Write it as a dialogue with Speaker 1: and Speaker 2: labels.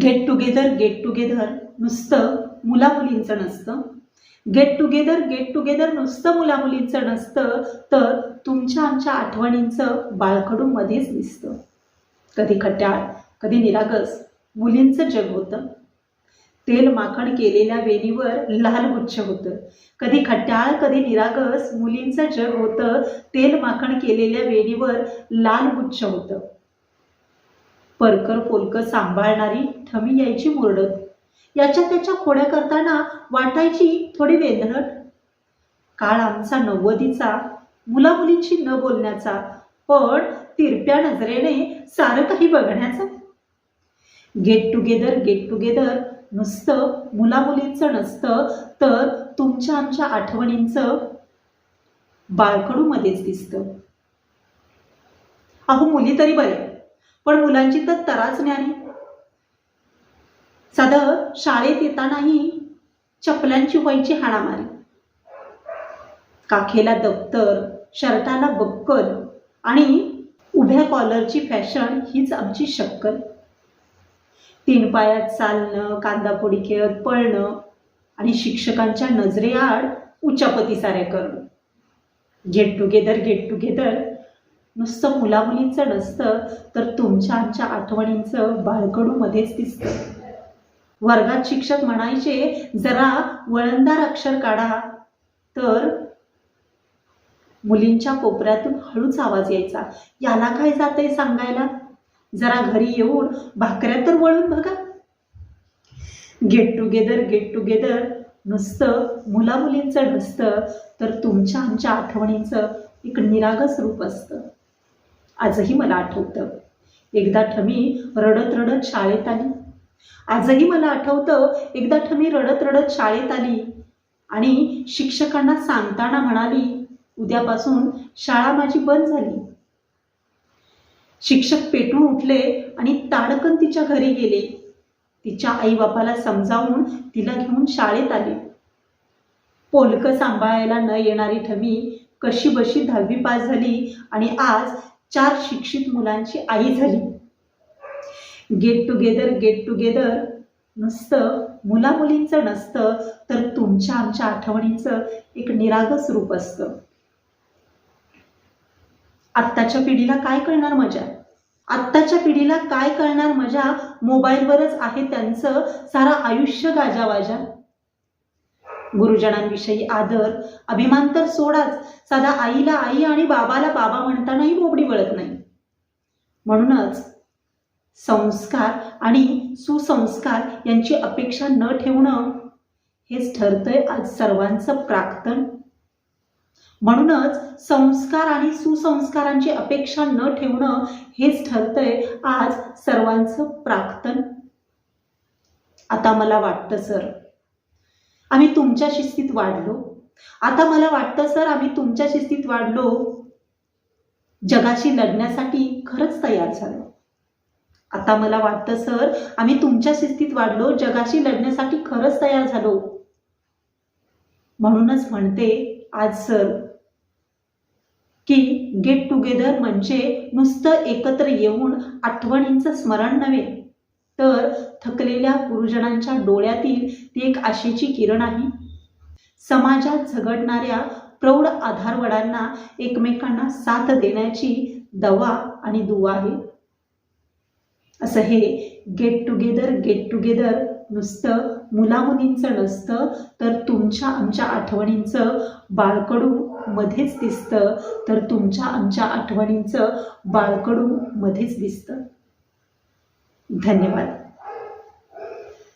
Speaker 1: Get together get together नुसतं मुलामुलींचं नसतं. Get together get together नुसतं मुलामुलींचं नसतं तर तुमच्या आमच्या आठवणींचं बाळकडू मध्येच दिसतं. कधी खट्याळ कधी निरागस मुलींचं जग होतं. तेल माखण केलेल्या वेलीवर लाल गुच्छ होतं. कधी खट्याळ कधी निरागस मुलींचं जग होतं. तेल माखण केलेल्या वेलीवर लाल गुच्छ होतं. परकर पोलकं सांभाळणारी ठमी यायची मुरडत. याच्या त्याच्या खोड्या करताना वाटायची थोडी वेंधळट. काळ आमचा नव्वदीचा मुलामुलींशी न बोलण्याचा पण तिरप्या नजरेने सारं काही बघण्याचा. गेट टुगेदर गेट टुगेदर नुसतं मुलामुलींचं नसतं तर तुमच्या आमच्या आठवणींचं बाळकडूमध्येच दिसतं. अहो मुली तरी बरे. पण मुलांची तर तराच न्यारी साधं शाळेत येतानाही चपलांची व्हायची हाणामारी. काखेला दप्तर शर्टाला बक्कल आणि उभ्या कॉलरची फॅशन हीच आमची शक्कल. तीन पायात चालणं कांदापोडी खेळत पळणं आणि शिक्षकांच्या नजरेआड उच्चापती साऱ्या करणं. गेट टुगेदर गेट टुगेदर नुसतं मुलामुलींचं नसतं तर तुमच्या आमच्या आठवणींचं बाळकडूमध्येच दिसतं. वर्गात शिक्षक म्हणायचे जरा वळणदार अक्षर काढा. तर मुलींच्या कोपऱ्यातून हळूच आवाज यायचा. याला काय जातंय सांगायला? जरा घरी येऊन भाकऱ्या तर वळून बघा. गेट टुगेदर गेट टुगेदर नुसतं मुलामुलींचं नसतं तर तुमच्या आमच्या आठवणींचं एक निरागस रूप असतं. आजही मला आठवतं. एकदा ठमी रडत रडत शाळेत आली. आजही मला आठवतं एकदा ठमी रडत रडत शाळेत आली. आणि शिक्षकांना सांगताना म्हणाली उद्यापासून शाळा माझी बंद झाली. शिक्षक पेटून उठले आणि ताडकन तिच्या घरी गेले. तिच्या आईबापाला समजावून तिला घेऊन शाळेत आले. पोलकं सांभाळायला न येणारी ठमी कशी बशी दहावी पास झाली आणि आज चार शिक्षित मुलांची आई झाली. गेट टुगेदर गेट टुगेदर नुसतं मुलामुलींचं नसतं तर तुमच्या आमच्या आठवणीचं एक निरागस रूप असतं. आत्ताच्या पिढीला काय कळणार मजा? आत्ताच्या पिढीला काय कळणार मजा? मोबाईलवरच आहे त्यांचं सारं आयुष्य गाजावाजा. गुरुजनांविषयी आदर अभिमान तर सोडाच. साधा आईला आई आणि बाबाला बाबा म्हणतानाही बोबडी वळत नाही. म्हणूनच संस्कार आणि सुसंस्कार यांची अपेक्षा न ठेवणं हेच ठरतंय आज सर्वांचं प्राक्तन. म्हणूनच संस्कार आणि सुसंस्कारांची अपेक्षा न ठेवणं हेच ठरतंय आज सर्वांचं प्राक्तन. आता मला वाटतं सर आम्ही तुमच्या शिस्तीत वाढलो. आता मला वाटतं सर आम्ही तुमच्या शिस्तीत वाढलो. जगाशी लढण्यासाठी खरंच तयार झालो. आता मला वाटतं सर आम्ही तुमच्या शिस्तीत वाढलो. जगाशी लढण्यासाठी खरंच तयार झालो. म्हणूनच म्हणते आज सर की गेट टुगेदर म्हणजे नुसतं एकत्र येऊन आठवणींचं स्मरण नव्हे. तर थकलेल्या गुरुजनांच्या डोळ्यातील ती एक आशेची किरण आहे. समाजात झगडणाऱ्या प्रौढ आधारवडांना एकमेकांना साथ देण्याची दवा आणि दुवा आहे. असं हे गेट टुगेदर गेट टुगेदर नुसतं मुलामुलींचं नसतं तर तुमच्या आमच्या आठवणींचं बाळकडू मध्येच दिसतं तर तुमच्या आमच्या आठवणींचं बाळकडू मध्येच दिसतं. धन्यवाद.